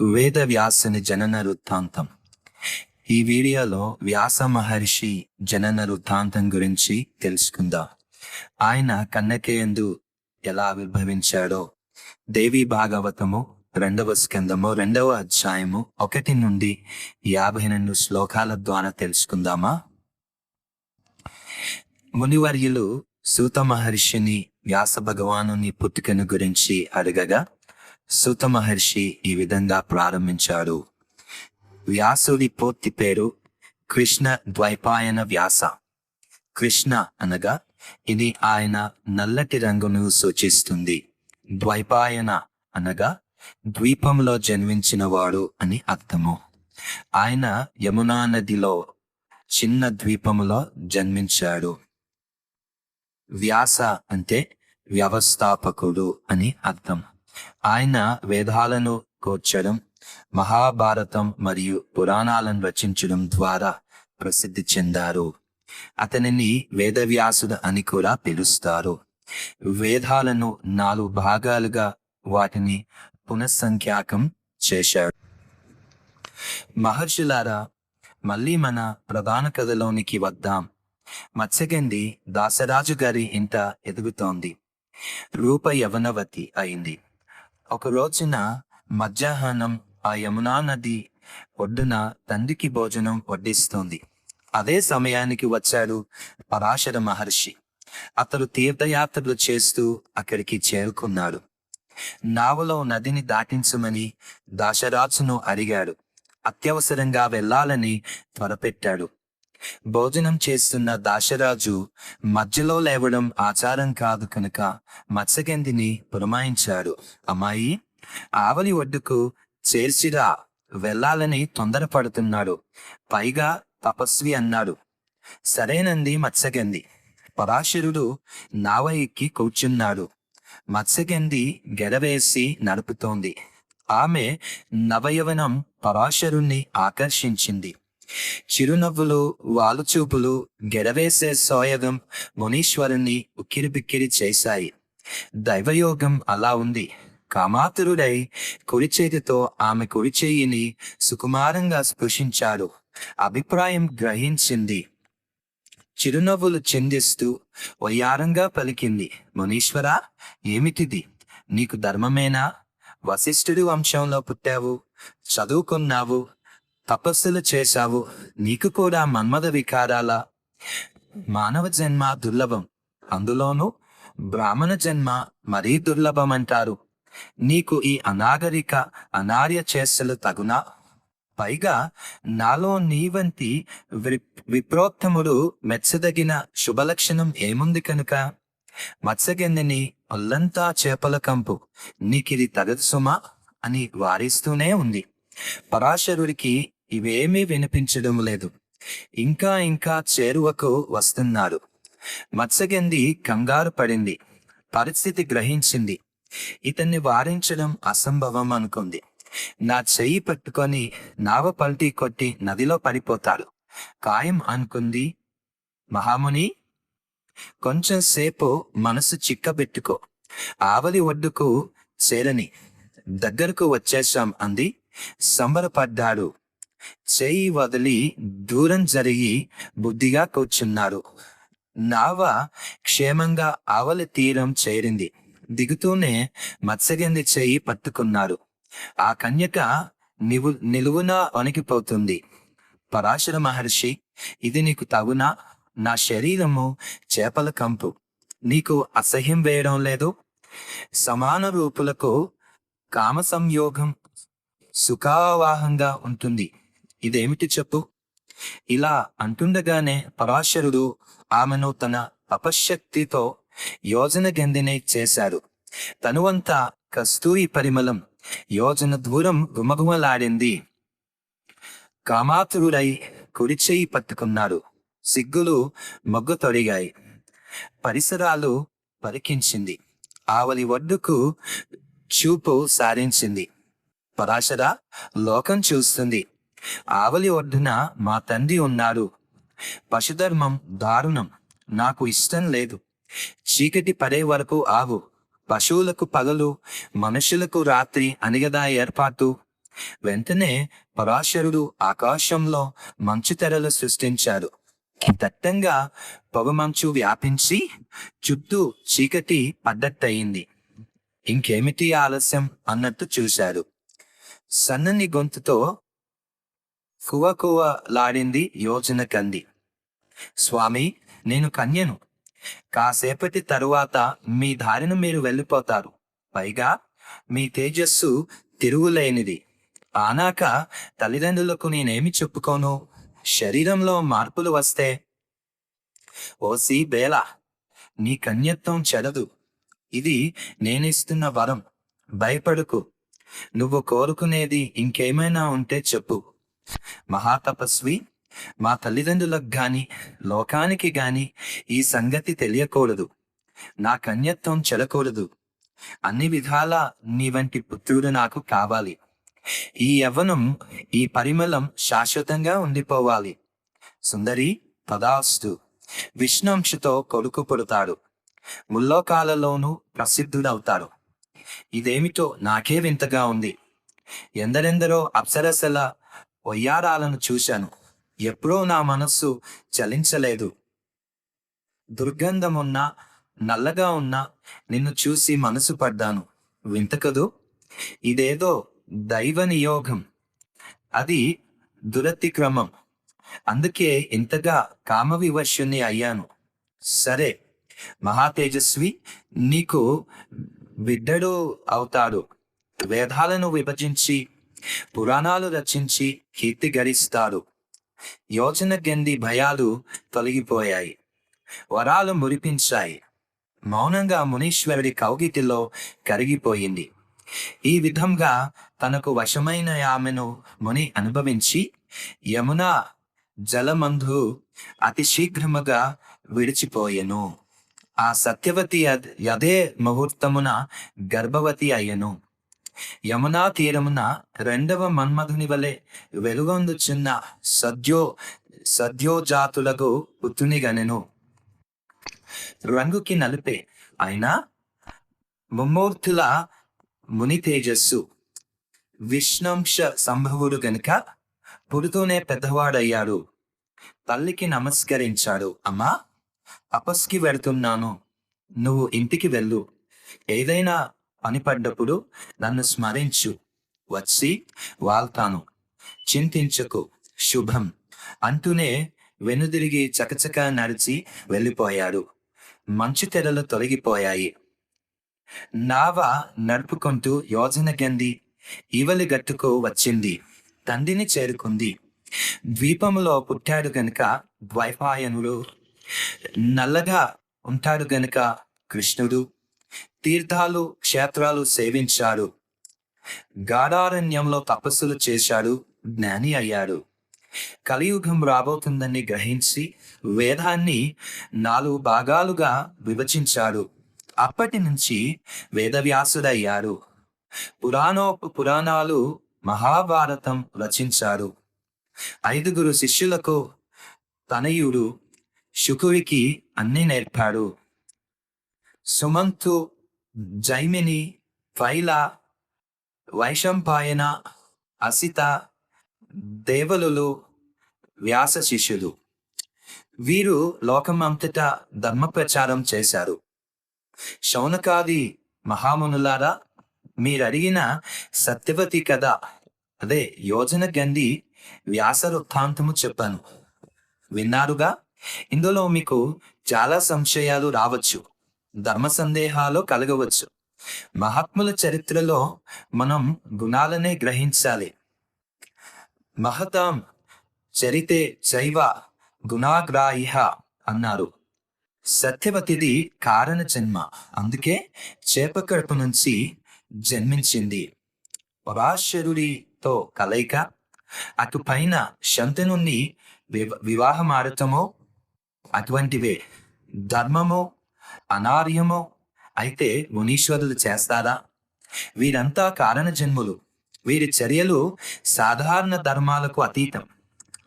వేద వ్యాసుని జనన వృత్తాంతం. ఈ వీడియోలో వ్యాస మహర్షి జనన వృత్తాంతం గురించి తెలుసుకుందాం. ఆయన కన్నకేయందు ఎలా ఆవిర్భవించాడో దేవి భాగవతము రెండవ స్కందము రెండవ అధ్యాయము ఒకటి నుండి యాభై రెండు శ్లోకాల ద్వారా తెలుసుకుందామా? మునివర్యులు సూత మహర్షిని వ్యాస భగవానుని పుట్టుకను గురించి అడగగా సుత మహర్షి ఈ విధంగా ప్రారంభించాడు. వ్యాసుడి పూర్తి పేరు కృష్ణ ద్వైపాయన వ్యాస. కృష్ణ అనగా ఇది ఆయన నల్లటి రంగును సూచిస్తుంది. ద్వైపాయన అనగా ద్వీపంలో జన్మించినవాడు అని అర్థము. ఆయన యమునా నదిలో చిన్న ద్వీపములో జన్మించాడు. వ్యాస అంటే వ్యవస్థాపకుడు అని అర్థం. ఆయన వేదాలను కూర్చడం మహాభారతం మరియు పురాణాలను రచించడం ద్వారా ప్రసిద్ధి చెందారు. అతనిని వేదవ్యాసుడు అని కూడా పిలుస్తారు. వేదాలను నాలుగు భాగాలుగా వాటిని పునఃసంఖ్యాకం చేశాడు. మహర్షులారా మళ్ళీ మన ప్రధాన కథలోనికి వద్దాం. మత్స్యగంధి దాసరాజు గారి ఇంట ఎదుగుతోంది. రూప యవనవతి అయింది. ఒక రోజున మధ్యాహ్నం ఆ యమునా నది ఒడ్డున తండ్రికి భోజనం వడ్డిస్తోంది. అదే సమయానికి వచ్చాడు పరాశర మహర్షి. అతడు తీర్థయాత్రలు చేస్తూ అక్కడికి చేరుకున్నాడు. నావలో నదిని దాటించమని దాశరాజును అడిగాడు. అత్యవసరంగా వెళ్ళాలని త్వరపెట్టాడు. భోజనం చేస్తున్న దాశరాజు మధ్యలో లేవడం ఆచారం కాదు కనుక మత్స్యగంధిని పురమాయించాడు. అమ్మాయి ఆవలి ఒడ్డుకు చేర్చిరా వెళ్ళాలని తొందరపడుతున్నాడు. పైగా తపస్వి అన్నాడు. సరేనంది మత్స్యగంధి. పరాశరుడు నావ ఎక్కి కూర్చున్నాడు. మత్స్యగంధి గెడవేసి నడుపుతోంది. ఆమె నవయవనం పరాశరుణ్ణి ఆకర్షించింది. చిరునవ్వులు వాలుచూపులు గెడవేసే సోయగం మునీశ్వరుణ్ణి ఉక్కిరిబిక్కిరి చేశాయి. దైవయోగం అలా ఉంది. కామాతురుడై కుడి చేతితో ఆమె కుడి చేయిని సుకుమారంగా స్పృశించాడు. అభిప్రాయం గ్రహించింది. చిరునవ్వులు చిందిస్తూ వయ్యారంగా పలికింది. మునీశ్వరా ఏమిటిది? నీకు ధర్మమేనా? వశిష్ఠుడి వంశంలో పుట్టావు చదువుకున్నావు తపస్సులు చేశావు. నీకు కూడా మన్మద వికారాల. మానవ జన్మ దుర్లభం. అందులోనూ బ్రాహ్మణ జన్మ మరీ దుర్లభం అంటారు నీకు ఈ అనాగరిక అనార్య చేష్టలు తగునా? పైగా నాలో నీ వంటి వి- విప్రోత్తముడు మెచ్చదగిన శుభలక్షణం ఏముంది కనుక? మత్స్యగంధిని ఒల్లంతా చేపల కంపు. నీకిది తగదు సుమా? అని వారిస్తూనే ఉంది. పరాశరుడికి ఇవేమీ వినిపించడం లేదు. ఇంకా ఇంకా చేరువకు వస్తున్నారు మత్స్యగంధి కంగారు పడింది. పరిస్థితి గ్రహించింది. ఇతన్ని వారించడం అసంభవం అనుకుంది. నా చెయ్యి పట్టుకొని నావ పల్టీ కొట్టి నదిలో పడిపోతాడు. ఖాయం అనుకుంది మహాముని. కొంచెం సేపు మనసు చిక్కబెట్టుకో. ఆవలి ఒడ్డుకు చేరని. దగ్గరకు వచ్చేశాం అంది. సంబరపడ్డాడు. చేయి వదిలి దూరం జరిగి బుద్ధిగా కూర్చున్నారు. నావ క్షేమంగా ఆవలి తీరం చేరింది. దిగుతూనే మత్స్యగంధి చేయి పట్టుకున్నారు. ఆ కన్యక నివు నిలువున వణికిపోతుంది. పరాశర మహర్షి ఇది నీకు తగునా? నా శరీరము చేపల కంపు. నీకు అసహ్యం వేయడం లేదు? సమాన రూపులకు కామ సంయోగం సుఖావాహంగా ఉంటుంది. ఇదేమిటి చెప్పు? ఇలా అంటుండగానే పరాశరుడు ఆమెను తన అపశక్తితో యోజన గంధిని చేశారు తనువంతా కస్తూరి పరిమళం యోజన దూరం గుమగుమలాడింది. కామాతురుడై కుడి చెయ్యి సిగ్గులు మొగ్గు తొడిగాయి. పరిసరాలు పరికించింది. ఆవలి ఒడ్డుకు చూపు సారించింది. పరాశర లోకం చూస్తుంది. ఆవలి ఒడ్డున మా తండ్రి ఉన్నాడు. పశుధర్మం దారుణం నాకు ఇష్టం లేదు. చీకటి పడే వరకు ఆవు పశువులకు పగలు మనుషులకు రాత్రి అనిగదా ఏర్పాటు. వెంటనే పరాశరుడు ఆకాశంలో మంచు తెరలు సృష్టించాడు. దట్టంగా పొగమంచు వ్యాపించి చుట్టూ చీకటి పడ్డట్టయింది. ఇంకేమిటి ఆలస్యం అన్నట్టు చూశాడు. సన్నని గొంతుతో కువ లాడింది యోజన కంది. స్వామి నేను కన్యను. కాసేపటి తరువాత మీ దారిన మీరు వెళ్ళిపోతారు. పైగా మీ తేజస్సు తిరుగులేనిది. ఆనాక తల్లిదండ్రులకు నేనేమి చెప్పుకోను? శరీరంలో మార్పులు వస్తే ఓసి బేల నీ కన్యత్వం చెడదు. ఇది నేనిస్తున్న వరం. భయపడుకు. నువ్వు కోరుకునేది ఇంకేమైనా ఉంటే చెప్పు. మహాతపస్వి మా తల్లిదండ్రులకు గాని లోకానికి గాని ఈ సంగతి తెలియకూడదు. నా కన్యత్వం చెడకూడదు అన్ని విధాల నీ వంటి పుత్రుడు నాకు కావాలి. ఈ యవ్వనం ఈ పరిమళం శాశ్వతంగా ఉండిపోవాలి. సుందరి పదాస్తు విష్ణుంశతో కొడుకు పుడతాడు. ముల్లోకాలలోనూ ప్రసిద్ధుడవుతాడు. ఇదేమిటో నాకే వింతగా ఉంది. ఎందరెందరో అప్సరసల వయ్యారాలను చూశాను. ఎప్పుడూ నా మనస్సు చలించలేదు. దుర్గంధమున్నా నల్లగా ఉన్నా నిన్ను చూసి మనసు పడ్డాను. వింత కదూ? ఇదేదో దైవ నియోగం. అది దురతిక్రమం. అందుకే ఇంతగా కామవివశ్యుని అయ్యాను. సరే మహాతేజస్వి నీకు బిడ్డడు అవుతాడు. వేదాలను విభజించి పురాణాలు రచించి కీర్తి గరిస్తారు. యోచన గంది భయాలు తొలగిపోయాయి. వరాలు మురిపించాయి. మౌనంగా మునీశ్వరుడి కౌగిటిలో కరిగిపోయింది. ఈ విధంగా తనకు వశమైన ఆమెను ముని అనుభవించి యమున జలమంధు అతి శీఘ్రముగా విడిచిపోయెను. ఆ సత్యవతి అదే ముహూర్తమున గర్భవతి అయ్యను. యమునా తీరమున రెండవ మన్మధుని వలె వెలుగొందుచున్న సద్యో సద్యోజాతులకు పుత్రునిగనెను రంగుకి నలిపే అయినా ముమ్మూర్తుల ముని తేజస్సు. విష్ణంశ సంభవుడు గనుక పుడుతూనే పెద్దవాడయ్యాడు. తల్లికి నమస్కరించాడు. అమ్మా తపస్కి వెళ్తున్నాను. నువ్వు ఇంటికి వెళ్ళు. ఏదైనా పని పడ్డప్పుడు నన్ను స్మరించు. వచ్చి వాళ్తాను. చింతించకు. శుభం. అంటూనే వెనుదిరిగి చకచక నడిచి వెళ్ళిపోయాడు. మంచు తెరలు తొలగిపోయాయి. నావ నడుపుకుంటూ యోజన గంది ఈవలి గట్టుకు వచ్చింది. తండ్రిని చేరుకుంది. ద్వీపంలో పుట్టాడు గనుక ద్వైపాయనుడు. నల్లగా ఉంటాడు గనుక కృష్ణుడు. తీర్థాలు క్షేత్రాలు సేవించాడు. గాఢారణ్యంలో తపస్సులు చేశాడు జ్ఞాని అయ్యాడు. కలియుగం రాబోతుందని గ్రహించి వేదాన్ని నాలుగు భాగాలుగా విభజించాడు. అప్పటి నుంచి వేదవ్యాసుడయ్యారు పురాణోప పురాణాలు మహాభారతం రచించారు ఐదుగురు శిష్యులకు తనయుడు శుకువికి అన్ని నేర్పాడు. సుమంతు జైమిని ఫైల వైశంపాయన అసిత దేవలులు వ్యాస శిష్యులు. వీరు లోకమంతటా ధర్మ ప్రచారం చేశారు. శౌనకాది మహామునులారా మీరడిగిన సత్యవతి కథ అదే యోజన గండి వ్యాస వృత్తాంతము చెప్పాను. విన్నారుగా? ఇందులో మీకు చాలా సంశయాలు రావచ్చు. ధర్మ సందేహాలు కలగవచ్చు. మహాత్ముల చరిత్రలో మనం గుణాలనే గ్రహించాలి. మహతాం చరితే చైవ గుణాగ్రాయిహ అన్నారు. సత్యవతిది కారణ జన్మ. అందుకే చేప కడుపు నుంచి జన్మించింది. పరాశరుడితో కలయిక. అటు పైన శంతనుని వివ వివాహం ఆడటమో అటువంటివే. ధర్మమో అనార్యమో అయితే మునీశ్వరులు చేస్తారా? వీరంతా కారణ జన్ములు వీరి చర్యలు సాధారణ ధర్మాలకు అతీతం.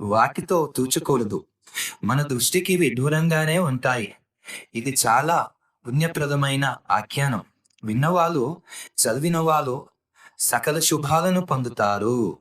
వాటితో తూచుకూడదు మన దృష్టికి విడ్డూరంగానే ఉంటాయి. ఇది చాలా పుణ్యప్రదమైన ఆఖ్యానం. విన్నవాళ్ళు చదివిన వాళ్ళు సకల శుభాలను పొందుతారు.